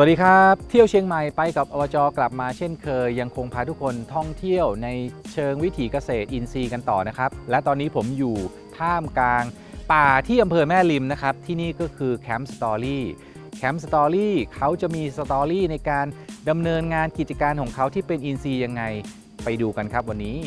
สวัสดีครับ เที่ยวเชียงใหม่ไปกับอบจกลับมาเช่นเคย ยังคงพาทุกคนท่องเที่ยวในเชิงวิถีเกษตรอินทรีย์กันต่อนะครับ และตอนนี้ผมอยู่ท่ามกลางป่าที่อำเภอแม่ริมนะครับ ที่นี่ก็คือแคมป์สตอรี่แคมป์สตอรี่เขาจะมีสตอรี่ในการดำเนินงานกิจการของเขาที่เป็นอินทรีย์ยังไงไปดูกันครับวันนี้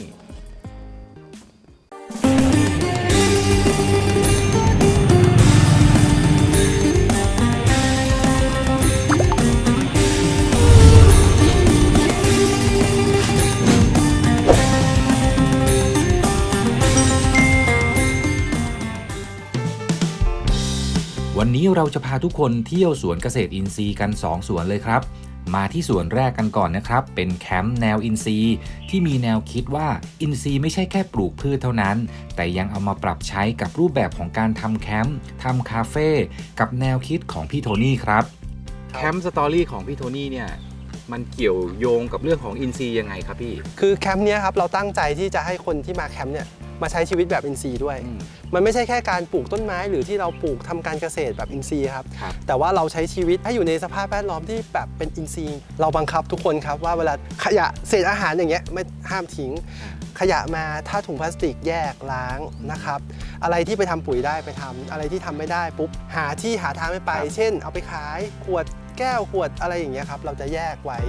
วันนี้เราจะพาทุกคนเที่ยวสวนเกษตรอินทรีย์กัน 2 สวนเลยครับ มาที่สวนแรกกันก่อนนะครับ เป็นแคมป์แนวอินทรีย์ ที่มีแนวคิดว่าอินทรีย์ไม่ใช่แค่ปลูกพืชเท่านั้น แต่ยังเอามาปรับใช้กับรูปแบบของการทำแคมป์ทำคาเฟ่กับแนวคิดของพี่โทนี่ครับแคมป์สตอรี่ของพี่โทนี่เนี่ยมันเกี่ยวโยงกับเรื่องของอินทรีย์ยังไงครับพี่ คือแคมป์เนี้ยครับเราตั้งใจที่จะให้คนที่มาแคมป์เนี่ย มาใช้ชีวิตแบบอินทรีย์ด้วย มันไม่ใช่แค่การปลูกต้นไม้ หรือที่เราปลูกทำการเกษตรแบบอินทรีย์ครับครับ แต่ว่าเราใช้ชีวิตให้อยู่ในสภาพแวดล้อมที่แบบเป็นอินทรีย์ เราบังคับทุกคนครับว่าเวลาขยะเศษอาหารอย่างเงี้ยไม่ห้ามทิ้ง ขยะมาถ้าถุงพลาสติกแยกล้างนะครับ อะไรที่ไปทำปุ๋ยได้ไปทำอะไรที่ทำไม่ได้ปุ๊บหาที่หาทางไม่ไปครับเช่น เอาไปขายขวดแก้วขวดอะไรอย่างเงี้ยครับเราจะแยกไว้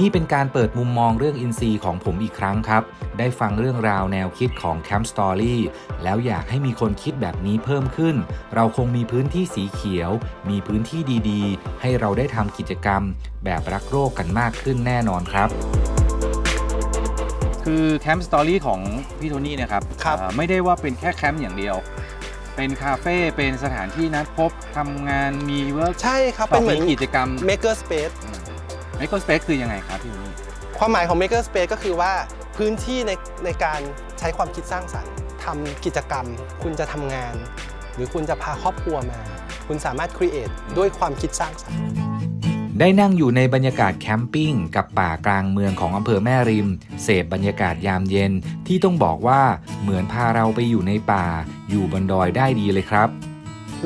นี่เป็นการเปิดมุมมองเรื่องอินซีย์ของผมอีกครั้งครับ ได้ฟังเรื่องราวแนวคิดของ Camp Story แล้วอยากให้มีคนคิดแบบนี้เพิ่มขึ้น เราคงมีพื้นที่สีเขียว มีพื้นที่ดีๆ ให้เราได้ทำกิจกรรม แบบรักโรคกันมากขึ้นแน่นอนครับ คือแคมป์สตอรี่ของพี่โทนี่นะครับครับ เอ่อไม่ได้ว่าเป็นแค่แคมป์อย่างเดียว เป็นคาเฟ่เป็นสถานที่นัดพบทำงานมีเวิร์กใช่ครับ เป็นเหมือน กิจกรรม maker space ไม โครสเปซคือยังไงครับพี่โทนี่ ความหมายของ Maker Space ก็คือว่าพื้นที่ในในการใช้ความคิดสร้างสรรค์ทำกิจกรรม คุณจะทำงาน หรือคุณจะพาครอบครัวมา คุณสามารถ create ด้วยความคิดสร้างสรรค์ ได้นั่งอยู่ในบรรยากาศแคมปิ้งกับป่ากลางเมืองของอำเภอแม่ริม เสพบรรยากาศยามเย็น ที่ต้องบอกว่าเหมือนพาเราไปอยู่ในป่า อยู่บนดอยได้ดีเลยครับ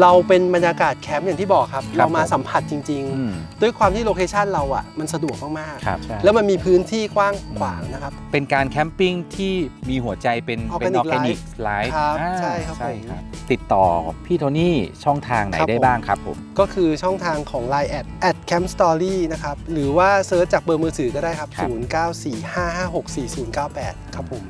เราเป็นบรรยากาศแคมป์อย่างที่บอกครับครับเรามาผมสัมผัสจริง ๆ ด้วยความที่โลเคชันเราอะมันสะดวกมากครับๆแล้วมันมีพื้นที่กว้างขวางนะครับ เป็นการแคมปิ้งที่มีหัวใจเป็นเป็นออ Organic ร์แกนิกไลฟ์ครับใช่ครับผมติดต่อพี่โทนี่ช่องทางไหนครับได้ผมบ้างครับผมก็คือช่องทางของ Line แอดแอดแคมป์สตอรี่นะครับ หรือว่าเซิร์ชจากเบอร์มือถือก็ได้ครับครับ0945564098 ครับผม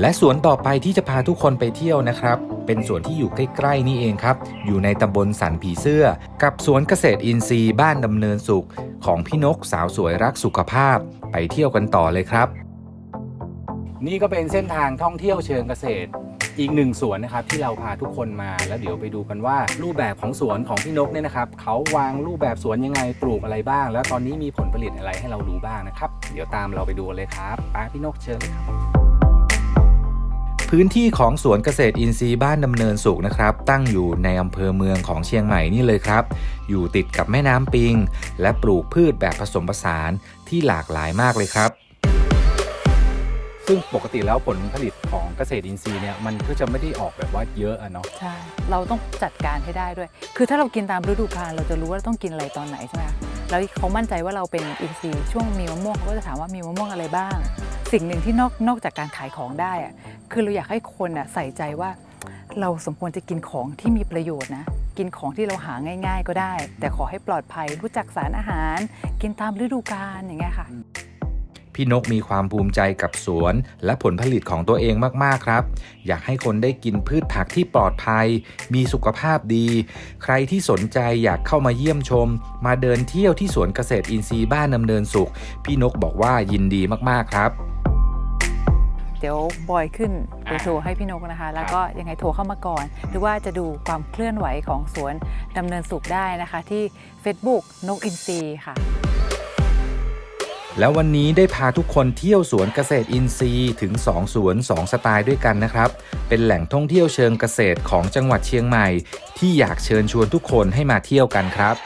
และสวนต่อไปที่จะพาทุกคนไปเที่ยวนะครับ เป็นสวนที่อยู่ใกล้ๆนี่เองครับ อยู่ในตำบลสันผีเสื้อ กับสวนเกษตรอินทรีย์บ้านดำเนินสุข ของพี่นกสาวสวยรักสุขภาพ ไปเที่ยวกันต่อเลยครับ นี่ก็เป็นเส้นทางท่องเที่ยวเชิงเกษตรอีกหนึ่งสวนนะครับที่เราพาทุกคนมาแล้วเดี๋ยวไปดูกันว่า รูปแบบของสวนของพี่นกเนี่ยนะครับเขาวางรูปแบบสวนยังไงปลูกอะไรบ้าง แล้วตอนนี้มีผลผลิตอะไรให้เราดูบ้างนะครับ เดี๋ยวตามเราไปดูเลยครับป้าพี่นกเชิญเลยครับ พื้นที่ของสวนเกษตรอินทรีย์บ้านดำเนินสุขนะครับ ตั้งอยู่ในอำเภอเมืองของเชียงใหม่นี่เลยครับ อยู่ติดกับแม่น้ำปิง และปลูกพืชแบบผสมผสานที่หลากหลายมากเลยครับ ซึ่งปกติแล้วผลผลิตของเกษตรอินทรีย์เนี่ยมันก็จะไม่ได้ออกแบบว่าเยอะอะเนาะ ใช่เราต้องจัดการให้ได้ด้วย คือถ้าเรากินตามฤดูกาลเราจะรู้ว่าต้องกินอะไรตอนไหนใช่ไหมคะแล้วเขามั่นใจว่าเราเป็นอินทรีย์ช่วงมีมะม่วงเขาก็จะถามว่ามีมะม่วงอะไรบ้าง สิ่งหนึ่งที่นอกนอกจากการขายของได้อะคือเราอยากให้คนอะใส่ใจว่า เราสมควรจะกินของที่มีประโยชน์นะ กินของที่เราหาง่าย ๆ ก็ได้ แต่ขอให้ปลอดภัยรู้จักสารอาหาร กินตามฤดูกาลอย่างเงี้ยค่ะ พี่นกมีความภูมิใจกับสวน และผลผลิตของตัวเองมาก ๆ ครับ อยากให้คนได้กินพืชผักที่ปลอดภัย มีสุขภาพดี ใครที่สนใจอยากเข้ามาเยี่ยมชม มาเดินเที่ยวที่สวนเกษตรอินทรีย์บ้านดำเนินสุข พี่นกบอกว่ายินดีมาก ๆ ครับ เดี๋ยวบอยขึ้นเบอร์โทรให้พี่นกนะคะ แล้วก็ยังไงโทรเข้ามาก่อน หรือว่าจะดูความเคลื่อนไหวของสวนดำเนินสุขได้นะคะ ที่ Facebook นกอินทรีย์ค่ะ แล้ววันนี้ได้พาทุกคนเที่ยวสวนเกษตรอินทรีย์ถึง 2 สวน 2 สไตล์ด้วยกันนะครับ เป็นแหล่งท่องเที่ยวเชิงเกษตรของจังหวัดเชียงใหม่ ที่อยากเชิญชวนทุกคนให้มาเที่ยวกันครับ